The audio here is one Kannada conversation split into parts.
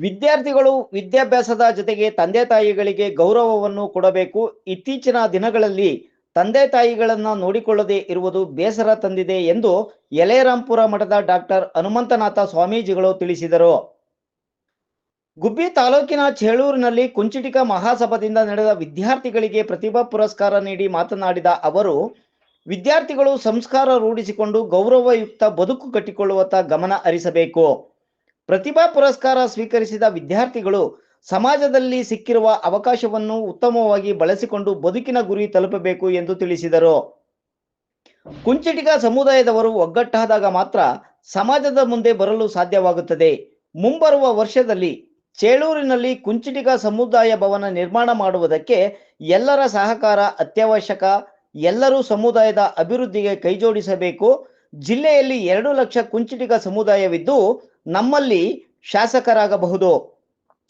ವಿದ್ಯಾರ್ಥಿಗಳು ವಿದ್ಯಾಭ್ಯಾಸದ ಜೊತೆಗೆ ತಂದೆ ತಾಯಿಗಳಿಗೆ ಗೌರವವನ್ನು ಕೊಡಬೇಕು. ಇತ್ತೀಚಿನ ದಿನಗಳಲ್ಲಿ ತಂದೆ ತಾಯಿಗಳನ್ನ ನೋಡಿಕೊಳ್ಳದೆ ಇರುವುದು ಬೇಸರ ತಂದಿದೆ ಎಂದು ಯಲೇರಾಂಪುರ ಮಠದ ಡಾಕ್ಟರ್ ಹನುಮಂತನಾಥ ಸ್ವಾಮೀಜಿಗಳು ತಿಳಿಸಿದರು. ಗುಬ್ಬಿ ತಾಲೂಕಿನ ಚೇಳೂರಿನಲ್ಲಿ ಕುಂಚಿಟಿಕ ಮಹಾಸಭಾದಿಂದ ನಡೆದ ವಿದ್ಯಾರ್ಥಿಗಳಿಗೆ ಪ್ರತಿಭಾ ಪುರಸ್ಕಾರ ನೀಡಿ ಮಾತನಾಡಿದ ಅವರು, ವಿದ್ಯಾರ್ಥಿಗಳು ಸಂಸ್ಕಾರ ರೂಢಿಸಿಕೊಂಡು ಗೌರವಯುಕ್ತ ಬದುಕು ಕಟ್ಟಿಕೊಳ್ಳುವತ್ತ ಗಮನ ಹರಿಸಬೇಕು. ಪ್ರತಿಭಾ ಪುರಸ್ಕಾರ ಸ್ವೀಕರಿಸಿದ ವಿದ್ಯಾರ್ಥಿಗಳು ಸಮಾಜದಲ್ಲಿ ಸಿಕ್ಕಿರುವ ಅವಕಾಶವನ್ನು ಉತ್ತಮವಾಗಿ ಬಳಸಿಕೊಂಡು ಬದುಕಿನ ಗುರಿ ತಲುಪಬೇಕು ಎಂದು ತಿಳಿಸಿದರು. ಕುಂಚಿಟಿಗ ಸಮುದಾಯದವರು ಒಗ್ಗಟ್ಟಾದಾಗ ಮಾತ್ರ ಸಮಾಜದ ಮುಂದೆ ಬರಲು ಸಾಧ್ಯವಾಗುತ್ತದೆ. ಮುಂಬರುವ ವರ್ಷದಲ್ಲಿ ಚೇಳೂರಿನಲ್ಲಿ ಕುಂಚಿಟಿಗ ಸಮುದಾಯ ಭವನ ನಿರ್ಮಾಣ ಮಾಡುವುದಕ್ಕೆ ಎಲ್ಲರ ಸಹಕಾರ ಅತ್ಯವಶ್ಯಕ. ಎಲ್ಲರೂ ಸಮುದಾಯದ ಅಭಿವೃದ್ಧಿಗೆ ಕೈಜೋಡಿಸಬೇಕು. ಜಿಲ್ಲೆಯಲ್ಲಿ ಎರಡು ಲಕ್ಷ ಕುಂಚಿಟಿಗ ಸಮುದಾಯವಿದ್ದು ನಮ್ಮಲ್ಲಿ ಶಾಸಕರಾಗಬಹುದು.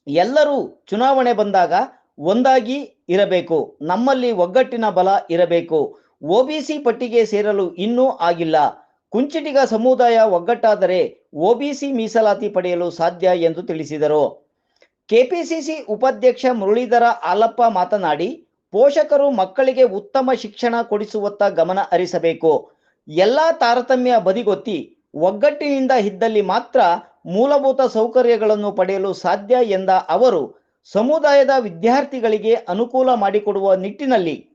ಎಲ್ಲರೂ ಚುನಾವಣೆ ಬಂದಾಗ ಒಂದಾಗಿ ಇರಬೇಕು. ನಮ್ಮಲ್ಲಿ ಒಗ್ಗಟ್ಟಿನ ಬಲ ಇರಬೇಕು. ಒಬಿಸಿ ಪಟ್ಟಿಗೆ ಸೇರಲು ಇನ್ನೂ ಆಗಿಲ್ಲ. ಕುಂಚಿಟಿಗ ಸಮುದಾಯ ಒಗ್ಗಟ್ಟಾದರೆ ಒಬಿಸಿ ಮೀಸಲಾತಿ ಪಡೆಯಲು ಸಾಧ್ಯ ಎಂದು ತಿಳಿಸಿದರು. ಕೆಪಿಸಿಸಿ ಉಪಾಧ್ಯಕ್ಷ ಮುರಳೀಧರ ಆಲಪ್ಪ ಮಾತನಾಡಿ, ಪೋಷಕರು ಮಕ್ಕಳಿಗೆ ಉತ್ತಮ ಶಿಕ್ಷಣ ಕೊಡಿಸುವತ್ತ ಗಮನ ಹರಿಸಬೇಕು. ಎಲ್ಲಾ ತಾರತಮ್ಯ ಬದಿಗೊತ್ತಿ ಒಗ್ಗಟ್ಟಿನಿಂದ ಇದ್ದಲ್ಲಿ ಮಾತ್ರ ಮೂಲಭೂತ ಸೌಕರ್ಯಗಳನ್ನು ಪಡೆಯಲು ಸಾಧ್ಯ ಎಂದ ಅವರು, ಸಮುದಾಯದ ವಿದ್ಯಾರ್ಥಿಗಳಿಗೆ ಅನುಕೂಲ ಮಾಡಿಕೊಡುವ ನಿಟ್ಟಿನಲ್ಲಿ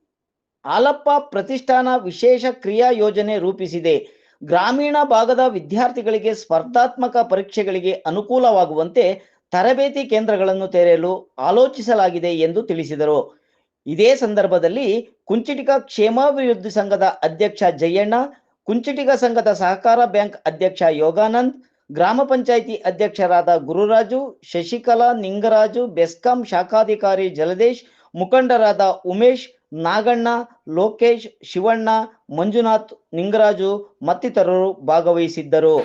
ಆಲಪ್ಪ ಪ್ರತಿಷ್ಠಾನ ವಿಶೇಷ ಕ್ರಿಯಾ ಯೋಜನೆ ರೂಪಿಸಿದೆ. ಗ್ರಾಮೀಣ ಭಾಗದ ವಿದ್ಯಾರ್ಥಿಗಳಿಗೆ ಸ್ಪರ್ಧಾತ್ಮಕ ಪರೀಕ್ಷೆಗಳಿಗೆ ಅನುಕೂಲವಾಗುವಂತೆ ತರಬೇತಿ ಕೇಂದ್ರಗಳನ್ನು ತೆರೆಯಲು ಆಲೋಚಿಸಲಾಗಿದೆ ಎಂದು ತಿಳಿಸಿದರು. ಇದೇ ಸಂದರ್ಭದಲ್ಲಿ ಕುಂಚಿಟಿಗ ಕ್ಷೇಮಾಭಿವೃದ್ಧಿ ಸಂಘದ ಅಧ್ಯಕ್ಷ ಜಯಣ್ಣ, ಕುಂಚಿಟಿಗ ಸಂಘದ ಸಹಕಾರ ಬ್ಯಾಂಕ್ ಅಧ್ಯಕ್ಷ ಯೋಗಾನಂದ್ ಗ್ರಾಮ ಪಂಚಾಯಿತಿ ಅಧ್ಯಕ್ಷರಾದ ಗುರುರಾಜು, ಶಶಿಕಲಾ, ನಿಂಗರಾಜು, ಬೆಸ್ಕಾಂ ಶಾಖಾಧಿಕಾರಿ ಜಲದೇಶ್, ಮುಖಂಡರಾದ ಉಮೇಶ್, ನಾಗಣ್ಣ, ಲೋಕೇಶ್, ಶಿವಣ್ಣ, ಮಂಜುನಾಥ್, ನಿಂಗರಾಜು ಮತ್ತಿತರರು ಭಾಗವಹಿಸಿದ್ದರು.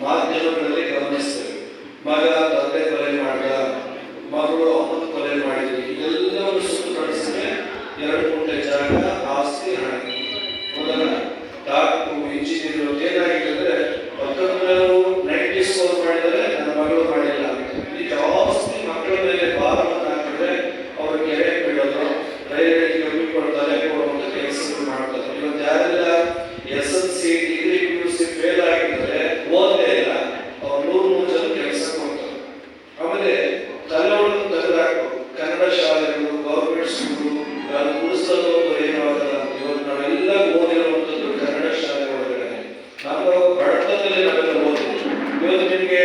ಪತ್ರಿಕೆಗಳಲ್ಲಿ ಮಾಧ್ಯಮಗಳಲ್ಲಿ ಗಮನಿಸ್ತೇವೆ ಮಗ ನಾವು ಬಡತನದಲ್ಲಿ ನಾವೆಲ್ಲ ಇವತ್ತು ನಿಮಗೆ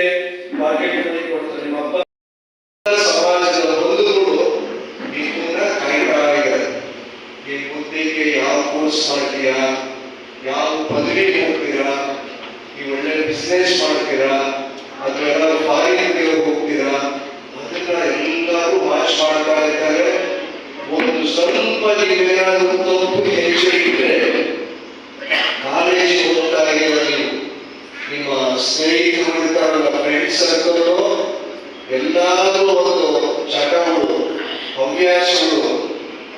ಮಾರ್ಕೆಟ್ ಮನಿ ಕೊಡ್ತಾರೆ ನಿಮ್ಮ ಅಪ್ಪ ಸಮಾಜದ ಬಂಧುಗಳು ಕೂಡ ಕಾಯ್ತಾರೆ ಈ ಬುದ್ಧಿಗೆ ಯಾವ ಕೋರ್ಸ್ ಮಾಡ್ತೀರಾ? ಯಾವ ಪದವಿ ಹೋಗ್ತೀರಾ ಈ ಒಳ್ಳೆ ಬಿಸ್ನೆಸ್ ಮಾಡ್ತೀರಾ? ಎಲ್ಲರೂ ಫಾರಿನ್ಗೆ ಹೋಗ್ತೀರಾ? ಅದನ್ನ ಎಲ್ಲರೂ ವಾಚ್ ಮಾಡ್ತಾ ಇದ್ದಾರೆ. ಒಂದು ಸ್ವಲ್ಪ ನೀವೇನಾದರೂ ತಪ್ಪು ಹೆಚ್ಚು ಸ್ನೇಹಿತರು ಇರ್ತಾರಲ್ಲ ಫ್ರೆಂಡ್ ಒಂದು ಚಟಗಳು, ಹವ್ಯಾಸಗಳು,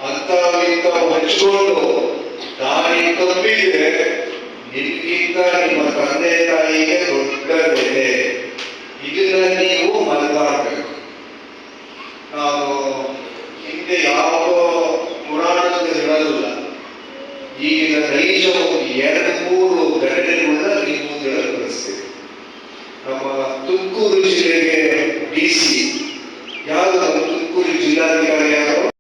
ಅಂತ ಇಂತ ಹಂಚಿಕೊಂಡು ದಾರಿ ತಪ್ಪಿದ್ರೆ ನಿಮ್ಮ ತಂದೆ ತಾಯಿಗೆ ದೊಡ್ಡ ಬೆಲೆ ನೀವು ಮನಗಾಡ್ಬೇಕು ನಾವು ಹಿಂದೆ ಯಾವ ಪುರಾಣದಲ್ಲಿ ಹೇಳೋದಿಲ್ಲ ಈಗಿನ ನೈಜ ಎರಡು ಮೂರು ಘಟನೆಗಳನ್ನ ನೀವು ಮುಂದೆ ಕಳಿಸ್ತೀವಿ ನಮ್ಮ ತುಮಕೂರು ಜಿಲ್ಲೆಗೆ ಡಿ ಸಿ ಯಾರು ತುಮಕೂರು ಜಿಲ್ಲಾಧಿಕಾರಿ ಯಾರು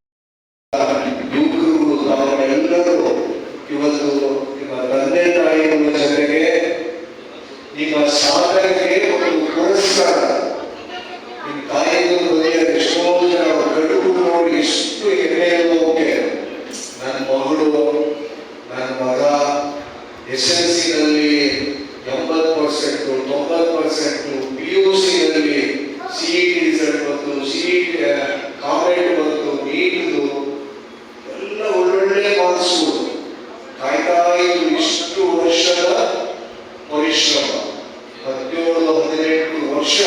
ರಿಸಲ್ಟ್ ಬಂತು ಸಿ ಇ ಬಂತು ನೀಟಿದು ಎಲ್ಲ ಒಳ್ಳೊಳ್ಳೆ ಮಾರ್ಕ್ಸ್ಗಳು ಕಾಯ್ತಾ ಇದ್ದು ಇಷ್ಟು ವರ್ಷದ ಪರಿಶ್ರಮ. ಹದಿನೇಳು, ಹದಿನೆಂಟು ವರ್ಷ